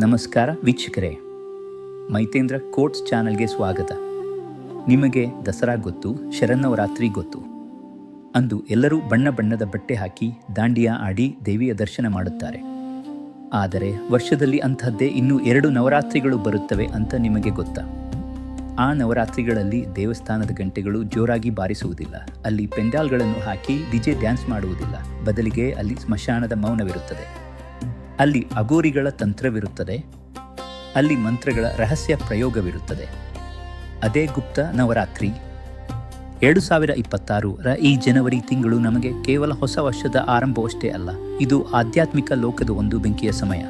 ನಮಸ್ಕಾರ ವೀಕ್ಷಕರೇ. ಮೈತೇಂದ್ರ ಕೋಟ್ಸ್ ಚಾನಲ್ಗೆ ಸ್ವಾಗತ. ನಿಮಗೆ ದಸರಾ ಗೊತ್ತು, ಶರನ್ನವರಾತ್ರಿ ಗೊತ್ತು. ಅಂದು ಎಲ್ಲರೂ ಬಣ್ಣ ಬಣ್ಣದ ಬಟ್ಟೆ ಹಾಕಿ ದಾಂಡಿಯಾ ಆಡಿ ದೇವಿಯ ದರ್ಶನ ಮಾಡುತ್ತಾರೆ. ಆದರೆ ವರ್ಷದಲ್ಲಿ ಅಂಥದ್ದೇ ಇನ್ನೂ ಎರಡು ನವರಾತ್ರಿಗಳು ಬರುತ್ತವೆ ಅಂತ ನಿಮಗೆ ಗೊತ್ತಾ? ಆ ನವರಾತ್ರಿಗಳಲ್ಲಿ ದೇವಸ್ಥಾನದ ಗಂಟೆಗಳು ಜೋರಾಗಿ ಬಾರಿಸುವುದಿಲ್ಲ. ಅಲ್ಲಿ ಪೆಂಡಾಲ್ಗಳನ್ನು ಹಾಕಿ ಡಿಜೆ ಡ್ಯಾನ್ಸ್ ಮಾಡುವುದಿಲ್ಲ. ಬದಲಿಗೆ ಅಲ್ಲಿ ಸ್ಮಶಾನದ ಮೌನವಿರುತ್ತದೆ. ಅಲ್ಲಿ ಅಗೋರಿಗಳ ತಂತ್ರವಿರುತ್ತದೆ, ಅಲ್ಲಿ ಮಂತ್ರಗಳ ರಹಸ್ಯ ಪ್ರಯೋಗವಿರುತ್ತದೆ. ಅದೇ ಗುಪ್ತ ನವರಾತ್ರಿ, ಎರಡು ಸಾವಿರ ಇಪ್ಪತ್ತಾರರ ಈ ಜನವರಿ ತಿಂಗಳು ನಮಗೆ ಕೇವಲ ಹೊಸ ವರ್ಷದ ಆರಂಭವಷ್ಟೇ ಅಲ್ಲ, ಇದು ಆಧ್ಯಾತ್ಮಿಕ ಲೋಕದ ಒಂದು ಬೆಂಕಿಯ ಸಮಯ.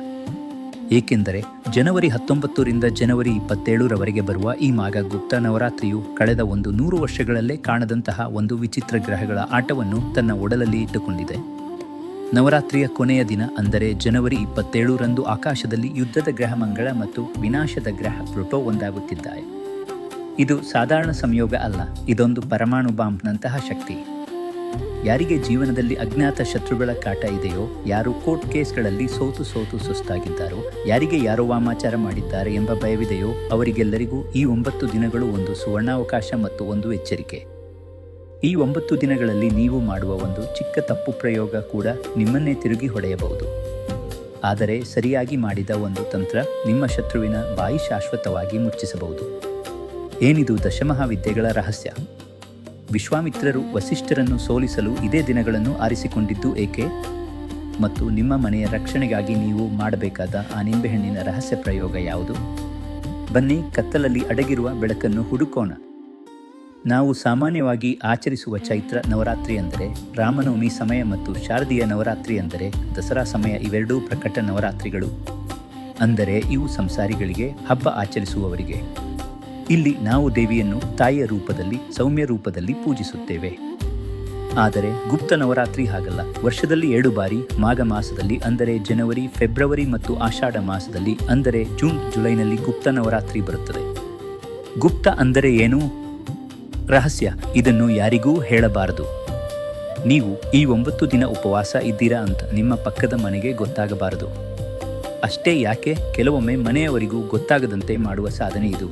ಏಕೆಂದರೆ ಜನವರಿ ಹತ್ತೊಂಬತ್ತರಿಂದ ಜನವರಿ ಇಪ್ಪತ್ತೇಳರವರೆಗೆ ಬರುವ ಈ ಮಾಗ ಗುಪ್ತ ನವರಾತ್ರಿಯು ಕಳೆದ ಒಂದು ನೂರು ವರ್ಷಗಳಲ್ಲೇ ಕಾಣದಂತಹ ಒಂದು ವಿಚಿತ್ರ ಗ್ರಹಗಳ ಆಟವನ್ನು ತನ್ನ ಒಡಲಲ್ಲಿ ಇಟ್ಟುಕೊಂಡಿದೆ. ನವರಾತ್ರಿಯ ಕೊನೆಯ ದಿನ ಅಂದರೆ ಜನವರಿ ಇಪ್ಪತ್ತೇಳರಂದು ಆಕಾಶದಲ್ಲಿ ಯುದ್ಧದ ಗ್ರಹ ಮಂಗಳ ಮತ್ತು ವಿನಾಶದ ಗ್ರಹ ಪ್ಲುಟೋ ಒಂದಾಗುತ್ತಿದ್ದಾರೆ ಇದು ಸಾಧಾರಣ ಸಂಯೋಗ ಅಲ್ಲ, ಇದೊಂದು ಪರಮಾಣು ಬಾಂಬ್ನಂತಹ ಶಕ್ತಿ. ಯಾರಿಗೆ ಜೀವನದಲ್ಲಿ ಅಜ್ಞಾತ ಶತ್ರುಗಳ ಕಾಟ ಇದೆಯೋ, ಯಾರು ಕೋರ್ಟ್ ಕೇಸ್ಗಳಲ್ಲಿ ಸೋತು ಸೋತು ಸುಸ್ತಾಗಿದ್ದಾರೋ, ಯಾರಿಗೆ ಯಾರೋ ವಾಮಾಚಾರ ಮಾಡಿದ್ದಾರೆ ಎಂಬ ಭಯವಿದೆಯೋ, ಅವರಿಗೆಲ್ಲರಿಗೂ ಈ ಒಂಬತ್ತು ದಿನಗಳು ಒಂದು ಸುವರ್ಣಾವಕಾಶ ಮತ್ತು ಒಂದು ಎಚ್ಚರಿಕೆ. ಈ ಒಂಬತ್ತು ದಿನಗಳಲ್ಲಿ ನೀವು ಮಾಡುವ ಒಂದು ಚಿಕ್ಕ ತಪ್ಪು ಪ್ರಯೋಗ ಕೂಡ ನಿಮ್ಮನ್ನೇ ತಿರುಗಿ ಹೊಡೆಯಬಹುದು. ಆದರೆ ಸರಿಯಾಗಿ ಮಾಡಿದ ಒಂದು ತಂತ್ರ ನಿಮ್ಮ ಶತ್ರುವಿನ ಬಾಯಿ ಶಾಶ್ವತವಾಗಿ ಮುಚ್ಚಿಸಬಹುದು. ಏನಿದು ದಶಮಹಾವಿದ್ಯೆಗಳ ರಹಸ್ಯ? ವಿಶ್ವಾಮಿತ್ರರು ವಸಿಷ್ಠರನ್ನು ಸೋಲಿಸಲು ಇದೇ ದಿನಗಳನ್ನು ಆರಿಸಿಕೊಂಡಿದ್ದು ಏಕೆ? ಮತ್ತು ನಿಮ್ಮ ಮನೆಯ ರಕ್ಷಣೆಗಾಗಿ ನೀವು ಮಾಡಬೇಕಾದ ಆ ನಿಂಬೆಹಣ್ಣಿನ ರಹಸ್ಯ ಪ್ರಯೋಗ ಯಾವುದು? ಬನ್ನಿ ಕತ್ತಲಲ್ಲಿ ಅಡಗಿರುವ ಬೆಳಕನ್ನು ಹುಡುಕೋಣ. ನಾವು ಸಾಮಾನ್ಯವಾಗಿ ಆಚರಿಸುವ ಚೈತ್ರ ನವರಾತ್ರಿ ಅಂದರೆ ರಾಮನವಮಿ ಸಮಯ ಮತ್ತು ಶಾರದೀಯ ನವರಾತ್ರಿ ಅಂದರೆ ದಸರಾ ಸಮಯ ಇವೆರಡೂ ಪ್ರಕಟ ನವರಾತ್ರಿಗಳು. ಅಂದರೆ ಇವು ಸಂಸಾರಿಗಳಿಗೆ, ಹಬ್ಬ ಆಚರಿಸುವವರಿಗೆ. ಇಲ್ಲಿ ನಾವು ದೇವಿಯನ್ನು ತಾಯಿಯ ರೂಪದಲ್ಲಿ, ಸೌಮ್ಯ ರೂಪದಲ್ಲಿ ಪೂಜಿಸುತ್ತೇವೆ. ಆದರೆ ಗುಪ್ತ ನವರಾತ್ರಿ ಹಾಗಲ್ಲ. ವರ್ಷದಲ್ಲಿ ಎರಡು ಬಾರಿ, ಮಾಘ ಮಾಸದಲ್ಲಿ ಅಂದರೆ ಜನವರಿ, ಫೆಬ್ರವರಿ ಮತ್ತು ಆಷಾಢ ಮಾಸದಲ್ಲಿ ಅಂದರೆ ಜೂನ್, ಜುಲೈನಲ್ಲಿ ಗುಪ್ತ ನವರಾತ್ರಿ ಬರುತ್ತದೆ. ಗುಪ್ತ ಅಂದರೆ ಏನು? ರಹಸ್ಯ ಇದನ್ನು ಯಾರಿಗೂ ಹೇಳಬಾರದು. ನೀವು ಈ ಒಂಬತ್ತು ದಿನ ಉಪವಾಸ ಇದ್ದೀರಾ ಅಂತ ನಿಮ್ಮ ಪಕ್ಕದ ಮನೆಗೆ ಗೊತ್ತಾಗಬಾರದು. ಅಷ್ಟೇ ಯಾಕೆ? ಕೆಲವೊಮ್ಮೆ ಮನೆಯವರಿಗೂ ಗೊತ್ತಾಗದಂತೆ ಮಾಡುವ ಸಾಧನೆ ಇದು.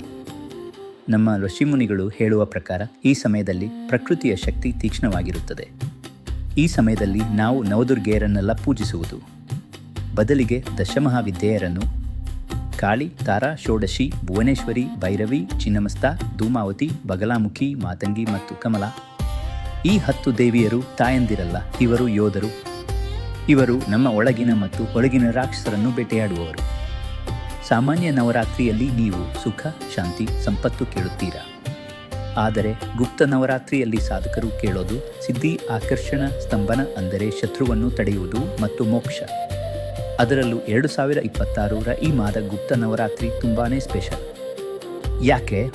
ನಮ್ಮ ಋಷಿಮುನಿಗಳು ಹೇಳುವ ಪ್ರಕಾರ ಈ ಸಮಯದಲ್ಲಿ ಪ್ರಕೃತಿಯ ಶಕ್ತಿ ತೀಕ್ಷ್ಣವಾಗಿರುತ್ತದೆ. ಈ ಸಮಯದಲ್ಲಿ ನಾವು ನವದುರ್ಗೆಯರನ್ನೆಲ್ಲ ಪೂಜಿಸುವುದು. ಬದಲಿಗೆ ದಶಮಹಾವಿದ್ಯೆಯರನ್ನು ಕಾಳಿ, ತಾರಾ, ಷೋಡಶಿ, ಭುವನೇಶ್ವರಿ, ಭೈರವಿ, ಚಿನ್ನಮಸ್ತ, ಧೂಮಾವತಿ, ಬಗಲಾಮುಖಿ, ಮಾತಂಗಿ ಮತ್ತು ಕಮಲ. ಈ ಹತ್ತು ದೇವಿಯರು ತಾಯಂದಿರಲ್ಲ, ಇವರು ಯೋಧರು. ಇವರು ನಮ್ಮ ಒಳಗಿನ ಮತ್ತು ಒಳಗಿನ ರಾಕ್ಷಸರನ್ನು ಬೇಟೆಯಾಡುವವರು. ಸಾಮಾನ್ಯ ನವರಾತ್ರಿಯಲ್ಲಿ ನೀವು ಸುಖ, ಶಾಂತಿ, ಸಂಪತ್ತು ಕೇಳುತ್ತೀರಾ? ಆದರೆ ಗುಪ್ತ ನವರಾತ್ರಿಯಲ್ಲಿ ಸಾಧಕರು ಕೇಳೋದು, ಸಿದ್ಧಿ, ಆಕರ್ಷಣ, ಸ್ತಂಭನ ಅಂದರೆ ಶತ್ರುವನ್ನು ತಡೆಯುವುದು ಮತ್ತು ಮೋಕ್ಷ. ಅದರಲ್ಲೂ ಎರಡು ಸಾವಿರ ಇಪ್ಪತ್ತಾರರ ಈ ಮಾದ ಗುಪ್ತ ನವರಾತ್ರಿ ತುಂಬಾ ಸ್ಪೆಷಲ್. ಯಾಕೆ?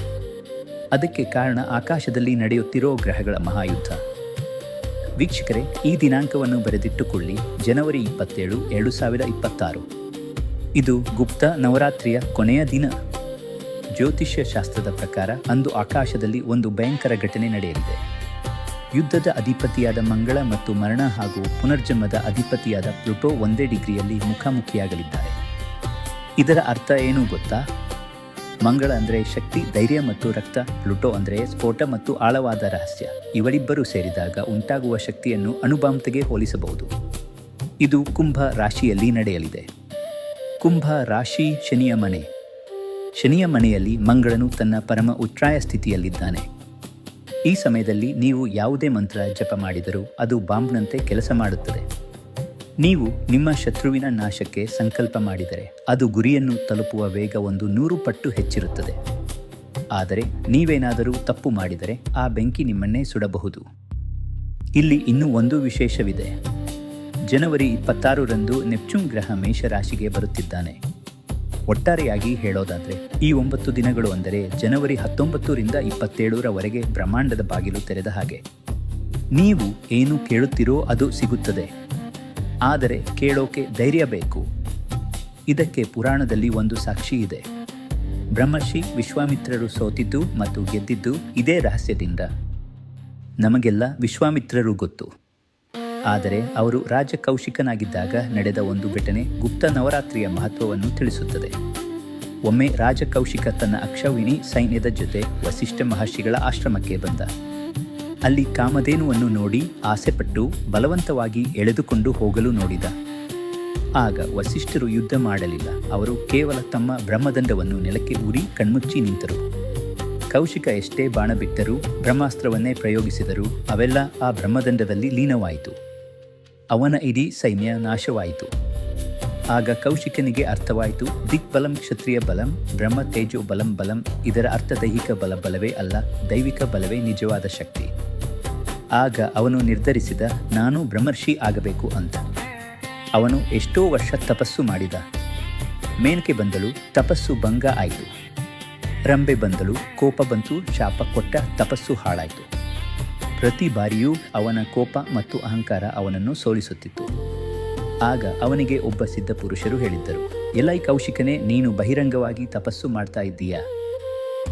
ಅದಕ್ಕೆ ಕಾರಣ ಆಕಾಶದಲ್ಲಿ ನಡೆಯುತ್ತಿರೋ ಗ್ರಹಗಳ ಮಹಾಯುದ್ಧ. ವೀಕ್ಷಕರೇ, ಈ ದಿನಾಂಕವನ್ನು ಬರೆದಿಟ್ಟುಕೊಳ್ಳಿ, ಜನವರಿ ಇಪ್ಪತ್ತೇಳು, ಎರಡು ಸಾವಿರ ಇಪ್ಪತ್ತಾರು. ಇದು ಗುಪ್ತ ನವರಾತ್ರಿಯ ಕೊನೆಯ ದಿನ. ಜ್ಯೋತಿಷ್ಯ ಶಾಸ್ತ್ರದ ಪ್ರಕಾರ ಅಂದು ಆಕಾಶದಲ್ಲಿ ಒಂದು ಭಯಂಕರ ಘಟನೆ ನಡೆಯಲಿದೆ. ಯುದ್ಧದ ಅಧಿಪತಿಯಾದ ಮಂಗಳ ಮತ್ತು ಮರಣ ಹಾಗೂ ಪುನರ್ಜನ್ಮದ ಅಧಿಪತಿಯಾದ ಪ್ಲುಟೋ ಒಂದೇ ಡಿಗ್ರಿಯಲ್ಲಿ ಮುಖಾಮುಖಿಯಾಗಲಿದ್ದಾರೆ. ಇದರ ಅರ್ಥ ಏನು ಗೊತ್ತಾ? ಮಂಗಳ ಅಂದರೆ ಶಕ್ತಿ, ಧೈರ್ಯ ಮತ್ತು ರಕ್ತ, ಪ್ಲುಟೋ ಅಂದರೆ ಸ್ಫೋಟ ಮತ್ತು ಆಳವಾದ ರಹಸ್ಯ. ಇವರಿಬ್ಬರು ಸೇರಿದಾಗ ಉಂಟಾಗುವ ಶಕ್ತಿಯನ್ನು ಅಣುಬಾಂಬ್ತೆಗೆ ಹೋಲಿಸಬಹುದು. ಇದು ಕುಂಭ ರಾಶಿಯಲ್ಲಿ ನಡೆಯಲಿದೆ. ಕುಂಭ ರಾಶಿ ಶನಿಯ ಮನೆ. ಶನಿಯ ಮನೆಯಲ್ಲಿ ಮಂಗಳನು ತನ್ನ ಪರಮ ಉಚ್ಛ್ರಾಯ ಸ್ಥಿತಿಯಲ್ಲಿದ್ದಾನೆ. ಈ ಸಮಯದಲ್ಲಿ ನೀವು ಯಾವುದೇ ಮಂತ್ರ ಜಪ ಮಾಡಿದರೂ ಅದು ಬಾಂಬ್ನಂತೆ ಕೆಲಸ ಮಾಡುತ್ತದೆ. ನೀವು ನಿಮ್ಮ ಶತ್ರುವಿನ ನಾಶಕ್ಕೆ ಸಂಕಲ್ಪ ಮಾಡಿದರೆ ಅದು ಗುರಿಯನ್ನು ತಲುಪುವ ವೇಗ ಒಂದು ನೂರು ಪಟ್ಟು ಹೆಚ್ಚಿರುತ್ತದೆ. ಆದರೆ ನೀವೇನಾದರೂ ತಪ್ಪು ಮಾಡಿದರೆ ಆ ಬೆಂಕಿ ನಿಮ್ಮನ್ನೇ ಸುಡಬಹುದು. ಇಲ್ಲಿ ಇನ್ನೂ ಒಂದು ವಿಶೇಷವಿದೆ. ಜನವರಿ ಇಪ್ಪತ್ತಾರರಂದು ನೆಪ್ಚೂನ್ ಗ್ರಹ ಮೇಷರಾಶಿಗೆ ಬರುತ್ತಿದ್ದಾನೆ. ಒಟ್ಟಾರೆಯಾಗಿ ಹೇಳೋದಾದರೆ, ಈ ಒಂಬತ್ತು ದಿನಗಳು ಅಂದರೆ ಜನವರಿ ಹತ್ತೊಂಬತ್ತರಿಂದ ಇಪ್ಪತ್ತೇಳರವರೆಗೆ ಬ್ರಹ್ಮಾಂಡದ ಬಾಗಿಲು ತೆರೆದ ಹಾಗೆ. ನೀವು ಏನು ಕೇಳುತ್ತೀರೋ ಅದು ಸಿಗುತ್ತದೆ. ಆದರೆ ಕೇಳೋಕೆ ಧೈರ್ಯ ಬೇಕು. ಇದಕ್ಕೆ ಪುರಾಣದಲ್ಲಿ ಒಂದು ಸಾಕ್ಷಿ ಇದೆ. ಬ್ರಹ್ಮರ್ಷಿ ವಿಶ್ವಾಮಿತ್ರರು ಸೋತಿದ್ದು ಮತ್ತು ಗೆದ್ದಿದ್ದು ಇದೇ ರಹಸ್ಯದಿಂದ. ನಮಗೆಲ್ಲ ವಿಶ್ವಾಮಿತ್ರರು ಗೊತ್ತು. ಆದರೆ ಅವರು ರಾಜಕೌಶಿಕನಾಗಿದ್ದಾಗ ನಡೆದ ಒಂದು ಘಟನೆ ಗುಪ್ತ ನವರಾತ್ರಿಯ ಮಹತ್ವವನ್ನು ತಿಳಿಸುತ್ತದೆ. ಒಮ್ಮೆ ರಾಜಕೌಶಿಕ ತನ್ನ ಅಕ್ಷವಿಣಿ ಸೈನ್ಯದ ಜೊತೆ ವಸಿಷ್ಠ ಮಹರ್ಷಿಗಳ ಆಶ್ರಮಕ್ಕೆ ಬಂದ. ಅಲ್ಲಿ ಕಾಮಧೇನುವನ್ನು ನೋಡಿ ಆಸೆಪಟ್ಟು ಬಲವಂತವಾಗಿ ಎಳೆದುಕೊಂಡು ಹೋಗಲು ನೋಡಿದ. ಆಗ ವಸಿಷ್ಠರು ಯುದ್ಧ ಮಾಡಲಿಲ್ಲ. ಅವರು ಕೇವಲ ತಮ್ಮ ಬ್ರಹ್ಮದಂಡವನ್ನು ನೆಲಕ್ಕೆ ಊರಿ ಕಣ್ಮುಚ್ಚಿ ನಿಂತರು. ಕೌಶಿಕ ಎಷ್ಟೇ ಬಾಣ ಬಿಟ್ಟರೂ ಬ್ರಹ್ಮಾಸ್ತ್ರವನ್ನೇ ಪ್ರಯೋಗಿಸಿದರೂ ಅವೆಲ್ಲ ಆ ಬ್ರಹ್ಮದಂಡದಲ್ಲಿ ಲೀನವಾಯಿತು. ಅವನ ಇಡೀ ಸೈನ್ಯ ನಾಶವಾಯಿತು. ಆಗ ಕೌಶಿಕನಿಗೆ ಅರ್ಥವಾಯಿತು ದಿಗ್ಬಲಂ ಕ್ಷತ್ರಿಯ ಬಲಂ, ಬ್ರಹ್ಮ ತೇಜೋ ಬಲಂ ಬಲಂ, ಇದರ ಅರ್ಥ ದೈಹಿಕ ಬಲ ಬಲವೇ ಅಲ್ಲ, ದೈವಿಕ ಬಲವೇ ನಿಜವಾದ ಶಕ್ತಿ. ಆಗ ಅವನು ನಿರ್ಧರಿಸಿದ, ನಾನು ಬ್ರಹ್ಮರ್ಷಿ ಆಗಬೇಕು ಅಂತ. ಅವನು ಎಷ್ಟೋ ವರ್ಷ ತಪಸ್ಸು ಮಾಡಿದ. ಮೇನಕೆ ಬಂದಳು, ತಪಸ್ಸು ಭಂಗ ಆಯಿತು. ರಂಬೆ ಬಂದಳು, ಕೋಪ ಬಂತು, ಶಾಪ ಕೊಟ್ಟ, ತಪಸ್ಸು ಹಾಳಾಯಿತು. ಪ್ರತಿ ಬಾರಿಯೂ ಅವನ ಕೋಪ ಮತ್ತು ಅಹಂಕಾರ ಅವನನ್ನು ಸೋಲಿಸುತ್ತಿತ್ತು. ಆಗ ಅವನಿಗೆ ಒಬ್ಬ ಸಿದ್ಧ ಪುರುಷರು ಹೇಳಿದ್ದರು ಎಲೈ ಕೌಶಿಕನೇ, ನೀನು ಬಹಿರಂಗವಾಗಿ ತಪಸ್ಸು ಮಾಡ್ತಾ ಇದ್ದೀಯಾ?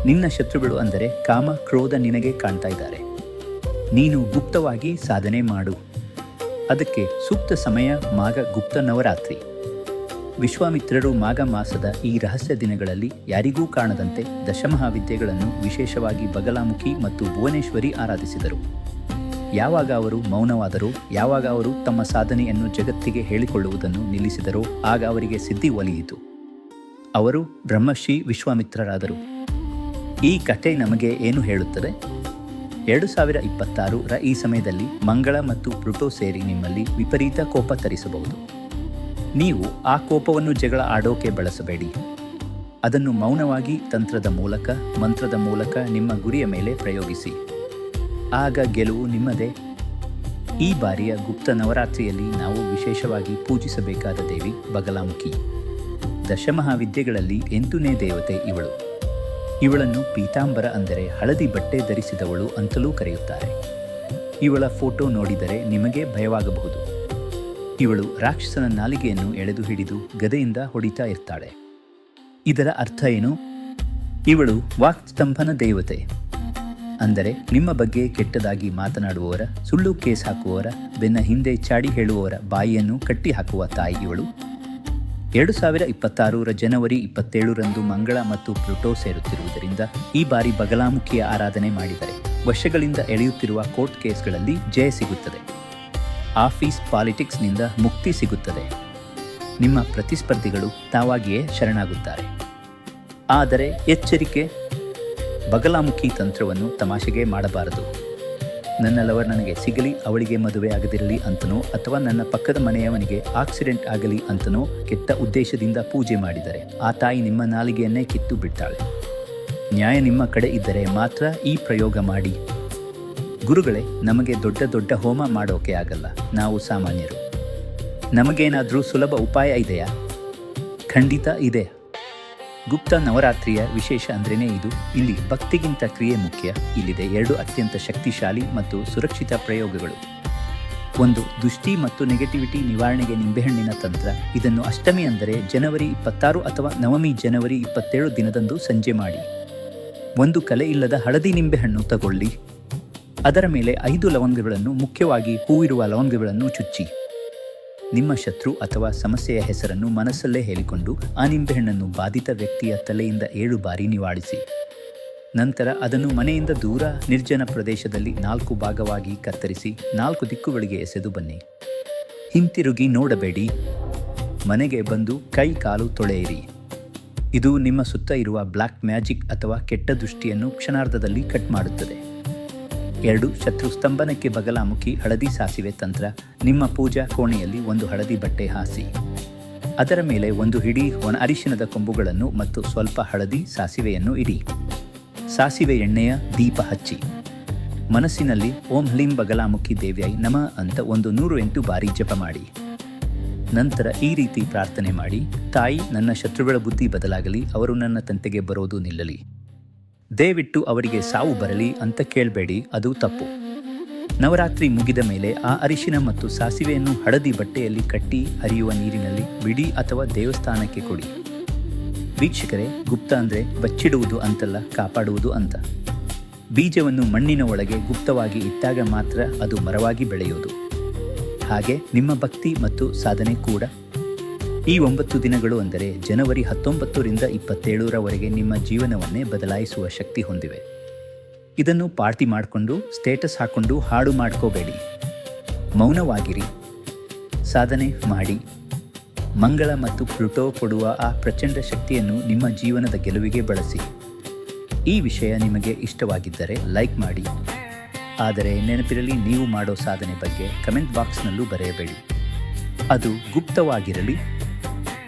ನಿನ್ನ ಶತ್ರುಗಳು ಅಂದರೆ ಕಾಮ, ಕ್ರೋಧ ನಿನಗೆ ಕಾಣ್ತಾ ಇದ್ದಾರೆ. ನೀನು ಗುಪ್ತವಾಗಿ ಸಾಧನೆ ಮಾಡು. ಅದಕ್ಕೆ ಸೂಕ್ತ ಸಮಯ ಮಾಗ ಗುಪ್ತ ನವರಾತ್ರಿ ವಿಶ್ವಾಮಿತ್ರರು ಮಾಘ ಮಾಸದ ಈ ರಹಸ್ಯ ದಿನಗಳಲ್ಲಿ ಯಾರಿಗೂ ಕಾಣದಂತೆ ದಶಮಹಾವಿದ್ಯೆಗಳನ್ನು ವಿಶೇಷವಾಗಿ ಬಗಲಾಮುಖಿ ಮತ್ತು ಭುವನೇಶ್ವರಿ ಆರಾಧಿಸಿದರು. ಯಾವಾಗ ಅವರು ಮೌನವಾದರೋ, ಯಾವಾಗ ಅವರು ತಮ್ಮ ಸಾಧನೆಯನ್ನು ಜಗತ್ತಿಗೆ ಹೇಳಿಕೊಳ್ಳುವುದನ್ನು ನಿಲ್ಲಿಸಿದರೋ, ಆಗ ಅವರಿಗೆ ಸಿದ್ಧಿ ಒಲಿಯಿತು. ಅವರು ಬ್ರಹ್ಮಶ್ರೀ ವಿಶ್ವಾಮಿತ್ರರಾದರು. ಈ ಕಥೆ ನಮಗೆ ಏನು ಹೇಳುತ್ತದೆ? ಎರಡು ಸಾವಿರ ಇಪ್ಪತ್ತಾರು ರ ಈ ಸಮಯದಲ್ಲಿ ಮಂಗಳ ಮತ್ತು ಪ್ಲುಟೋ ಸೇರಿ ನಿಮ್ಮಲ್ಲಿ ವಿಪರೀತ ಕೋಪ ತರಿಸಬಹುದು. ನೀವು ಆ ಕೋಪವನ್ನು ಜಗಳ ಆಡೋಕೆ ಬಳಸಬೇಡಿ. ಅದನ್ನು ಮೌನವಾಗಿ ತಂತ್ರದ ಮೂಲಕ, ಮಂತ್ರದ ಮೂಲಕ ನಿಮ್ಮ ಗುರಿಯ ಮೇಲೆ ಪ್ರಯೋಗಿಸಿ. ಆಗ ಗೆಲುವು ನಿಮ್ಮದೇ. ಈ ಬಾರಿಯ ಗುಪ್ತ ನವರಾತ್ರಿಯಲ್ಲಿ ನಾವು ವಿಶೇಷವಾಗಿ ಪೂಜಿಸಬೇಕಾದ ದೇವಿ ಬಗಲಾಮುಖಿ. ದಶಮಹಾವಿದ್ಯೆಗಳಲ್ಲಿ ಎಂಟನೇ ದೇವತೆ ಇವಳು. ಇವಳನ್ನು ಪೀತಾಂಬರ ಅಂದರೆ ಹಳದಿ ಬಟ್ಟೆ ಧರಿಸಿದವಳು ಅಂತಲೂ ಕರೆಯುತ್ತಾರೆ. ಇವಳ ಫೋಟೋ ನೋಡಿದರೆ ನಿಮಗೆ ಭಯವಾಗಬಹುದು. ಇವಳು ರಾಕ್ಷಸನ ನಾಲಿಗೆಯನ್ನು ಎಳೆದು ಹಿಡಿದು ಗದೆಯಿಂದ ಹೊಡಿತಾ ಇರ್ತಾಳೆ. ಇದರ ಅರ್ಥ ಏನು? ಇವಳು ವಾಕ್ಸ್ತಂಭನ ದೇವತೆ. ಅಂದರೆ ನಿಮ್ಮ ಬಗ್ಗೆ ಕೆಟ್ಟದಾಗಿ ಮಾತನಾಡುವವರ, ಸುಳ್ಳು ಕೇಸ್ ಹಾಕುವವರ, ಬೆನ್ನ ಹಿಂದೆ ಚಾಡಿ ಹೇಳುವವರ ಬಾಯಿಯನ್ನು ಕಟ್ಟಿ ಹಾಕುವ ತಾಯಿ ಇವಳು. ಎರಡು ಸಾವಿರ ಇಪ್ಪತ್ತಾರರ ಜನವರಿ ಇಪ್ಪತ್ತೇಳರಂದು ಮಂಗಳ ಮತ್ತು ಪ್ಲುಟೋ ಸೇರುತ್ತಿರುವುದರಿಂದ ಈ ಬಾರಿ ಬಗಲಾಮುಖಿಯ ಆರಾಧನೆ ಮಾಡಿದರೆ, ವರ್ಷಗಳಿಂದ ಎಳೆಯುತ್ತಿರುವ ಕೋರ್ಟ್ ಕೇಸ್ಗಳಲ್ಲಿ ಜಯ ಸಿಗುತ್ತದೆ. ಆಫೀಸ್ ಪಾಲಿಟಿಕ್ಸ್ನಿಂದ ಮುಕ್ತಿ ಸಿಗುತ್ತದೆ. ನಿಮ್ಮ ಪ್ರತಿಸ್ಪರ್ಧಿಗಳು ತಾವಾಗಿಯೇ ಶರಣಾಗುತ್ತಾರೆ. ಆದರೆ ಎಚ್ಚರಿಕೆ, ಬಗಲಾಮುಖಿ ತಂತ್ರವನ್ನು ತಮಾಷೆಗೆ ಮಾಡಬಾರದು. ನನ್ನ ಲವರ್ ನನಗೆ ಸಿಗಲಿ, ಅವಳಿಗೆ ಮದುವೆ ಆಗದಿರಲಿ ಅಂತನೋ, ಅಥವಾ ನನ್ನ ಪಕ್ಕದ ಮನೆಯವನಿಗೆ ಆಕ್ಸಿಡೆಂಟ್ ಆಗಲಿ ಅಂತನೋ ಕೆಟ್ಟ ಉದ್ದೇಶದಿಂದ ಪೂಜೆ ಮಾಡಿದರೆ, ಆ ತಾಯಿ ನಿಮ್ಮ ನಾಲಿಗೆಯನ್ನೇ ಕಿತ್ತು ಬಿಡ್ತಾಳೆ. ನ್ಯಾಯ ನಿಮ್ಮ ಕಡೆ ಇದ್ದರೆ ಮಾತ್ರ ಈ ಪ್ರಯೋಗ ಮಾಡಿ. ಗುರುಗಳೇ, ನಮಗೆ ದೊಡ್ಡ ದೊಡ್ಡ ಹೋಮ ಮಾಡೋಕೆ ಆಗಲ್ಲ. ನಾವು ಸಾಮಾನ್ಯರು. ನಮಗೇನಾದರೂ ಸುಲಭ ಉಪಾಯ ಇದೆಯಾ? ಖಂಡಿತ ಇದೆ. ಗುಪ್ತ ನವರಾತ್ರಿಯ ವಿಶೇಷ ಅಂದ್ರೇ ಇದು. ಇಲ್ಲಿ ಭಕ್ತಿಗಿಂತ ಕ್ರಿಯೆ ಮುಖ್ಯ. ಇಲ್ಲಿದೆ ಎರಡು ಅತ್ಯಂತ ಶಕ್ತಿಶಾಲಿ ಮತ್ತು ಸುರಕ್ಷಿತ ಪ್ರಯೋಗಗಳು. ಒಂದು, ದುಷ್ಟಿ ಮತ್ತು ನೆಗೆಟಿವಿಟಿ ನಿವಾರಣೆಗೆ ನಿಂಬೆಹಣ್ಣಿನ ತಂತ್ರ. ಇದನ್ನು ಅಷ್ಟಮಿ ಅಂದರೆ ಜನವರಿ ಇಪ್ಪತ್ತಾರು ಅಥವಾ ನವಮಿ ಜನವರಿ ಇಪ್ಪತ್ತೇಳು ದಿನದಂದು ಸಂಜೆ ಮಾಡಿ. ಒಂದು ಕಲೆ ಇಲ್ಲದ ಹಳದಿ ನಿಂಬೆಹಣ್ಣು ತಗೊಳ್ಳಿ. ಅದರ ಮೇಲೆ ಐದು ಲವಂಗಗಳನ್ನು, ಮುಖ್ಯವಾಗಿ ಹೂವಿರುವ ಲವಂಗಗಳನ್ನು ಚುಚ್ಚಿ. ನಿಮ್ಮ ಶತ್ರು ಅಥವಾ ಸಮಸ್ಯೆಯ ಹೆಸರನ್ನು ಮನಸ್ಸಲ್ಲೇ ಹೇಳಿಕೊಂಡು ಆ ನಿಂಬೆಹಣ್ಣನ್ನು ಬಾಧಿತ ವ್ಯಕ್ತಿಯ ತಲೆಯಿಂದ ಏಳು ಬಾರಿ ನಿವಾಳಿಸಿ. ನಂತರ ಅದನ್ನು ಮನೆಯಿಂದ ದೂರ, ನಿರ್ಜನ ಪ್ರದೇಶದಲ್ಲಿ ನಾಲ್ಕು ಭಾಗವಾಗಿ ಕತ್ತರಿಸಿ ನಾಲ್ಕು ದಿಕ್ಕುಗಳಿಗೆ ಎಸೆದು ಬನ್ನಿ. ಹಿಂತಿರುಗಿ ನೋಡಬೇಡಿ. ಮನೆಗೆ ಬಂದು ಕೈ ಕಾಲು ತೊಳೆಯಿರಿ. ಇದು ನಿಮ್ಮ ಸುತ್ತ ಇರುವ ಬ್ಲ್ಯಾಕ್ ಮ್ಯಾಜಿಕ್ ಅಥವಾ ಕೆಟ್ಟ ದೃಷ್ಟಿಯನ್ನು ಕ್ಷಣಾರ್ಧದಲ್ಲಿ ಕಟ್ ಮಾಡುತ್ತದೆ. ಎರಡು ಶತ್ರು ಸ್ತಂಭನಕ್ಕೆ ಬಗಲಾಮುಖಿ ಹಳದಿ ಸಾಸಿವೆ ತಂತ್ರ, ನಿಮ್ಮ ಪೂಜಾ ಕೋಣೆಯಲ್ಲಿ ಒಂದು ಹಳದಿ ಬಟ್ಟೆ ಹಾಸಿ. ಅದರ ಮೇಲೆ ಒಂದು ಹಿಡಿ ಒಣ ಅರಿಶಿನದ ಕೊಂಬುಗಳನ್ನು ಮತ್ತು ಸ್ವಲ್ಪ ಹಳದಿ ಸಾಸಿವೆಯನ್ನು ಇಡಿ. ಸಾಸಿವೆ ಎಣ್ಣೆಯ ದೀಪ ಹಚ್ಚಿ. ಮನಸ್ಸಿನಲ್ಲಿ ಓಂ ಹ್ಲೀಂ ಬಗಲಾಮುಖಿ ದೇವ್ಯಾಯಿ ನಮ ಅಂತ ಒಂದು ನೂರು ಎಂಟು ಬಾರಿ ಜಪ ಮಾಡಿ. ನಂತರ ಈ ರೀತಿ ಪ್ರಾರ್ಥನೆ ಮಾಡಿ, ತಾಯಿ ನನ್ನ ಶತ್ರುಗಳ ಬುದ್ಧಿ ಬದಲಾಗಲಿ, ಅವರು ನನ್ನ ತಂತೆಗೆ ಬರೋದು ನಿಲ್ಲಲಿ. ದಯವಿಟ್ಟು ಅವರಿಗೆ ಸಾವು ಬರಲಿ ಅಂತ ಕೇಳಬೇಡಿ, ಅದು ತಪ್ಪು. ನವರಾತ್ರಿ ಮುಗಿದ ಮೇಲೆ ಆ ಅರಿಶಿನ ಮತ್ತು ಸಾಸಿವೆಯನ್ನು ಹಳದಿ ಬಟ್ಟೆಯಲ್ಲಿ ಕಟ್ಟಿ ಹರಿಯುವ ನೀರಿನಲ್ಲಿ ಬಿಡಿ ಅಥವಾ ದೇವಸ್ಥಾನಕ್ಕೆ ಕೊಡಿ. ವೀಕ್ಷಕರೇ, ಗುಪ್ತ ಅಂದರೆ ಬಚ್ಚಿಡುವುದು ಅಂತಲ್ಲ, ಕಾಪಾಡುವುದು ಅಂತ. ಬೀಜವನ್ನು ಮಣ್ಣಿನ ಒಳಗೆ ಗುಪ್ತವಾಗಿ ಇಟ್ಟಾಗ ಮಾತ್ರ ಅದು ಮರವಾಗಿ ಬೆಳೆಯೋದು. ಹಾಗೆ ನಿಮ್ಮ ಭಕ್ತಿ ಮತ್ತು ಸಾಧನೆ ಕೂಡ. ಈ ಒಂಬತ್ತು ದಿನಗಳು ಅಂದರೆ ಜನವರಿ ಹತ್ತೊಂಬತ್ತರಿಂದ ಇಪ್ಪತ್ತೇಳರವರೆಗೆ ನಿಮ್ಮ ಜೀವನವನ್ನೇ ಬದಲಾಯಿಸುವ ಶಕ್ತಿ ಹೊಂದಿವೆ. ಇದನ್ನು ಪಾರ್ಟಿ ಮಾಡಿಕೊಂಡು, ಸ್ಟೇಟಸ್ ಹಾಕೊಂಡು ಹಾಡು ಮಾಡ್ಕೋಬೇಡಿ. ಮೌನವಾಗಿರಿ. ಸಾಧನೆ ಮಾಡಿ. ಮಂಗಳ ಮತ್ತು ಪ್ಲುಟೋ ಕೊಡುವ ಆ ಪ್ರಚಂಡ ಶಕ್ತಿಯನ್ನು ನಿಮ್ಮ ಜೀವನದ ಗೆಲುವಿಗೆ ಬಳಸಿ. ಈ ವಿಷಯ ನಿಮಗೆ ಇಷ್ಟವಾಗಿದ್ದರೆ ಲೈಕ್ ಮಾಡಿ. ಆದರೆ ನೆನಪಿರಲಿ, ನೀವು ಮಾಡೋ ಸಾಧನೆ ಬಗ್ಗೆ ಕಮೆಂಟ್ ಬಾಕ್ಸ್ನಲ್ಲೂ ಬರೆಯಬೇಡಿ. ಅದು ಗುಪ್ತವಾಗಿರಲಿ.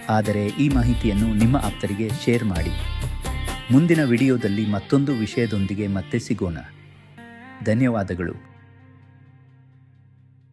ಆದರೆ ಈ ಮಾಹಿತಿಯನ್ನು ನಿಮ್ಮ ಆಪ್ತರಿಗೆ ಶೇರ್ ಮಾಡಿ. ಮುಂದಿನ ವಿಡಿಯೋದಲ್ಲಿ ಮತ್ತೊಂದು ವಿಷಯದೊಂದಿಗೆ ಮತ್ತೆ ಸಿಗೋಣ. ಧನ್ಯವಾದಗಳು.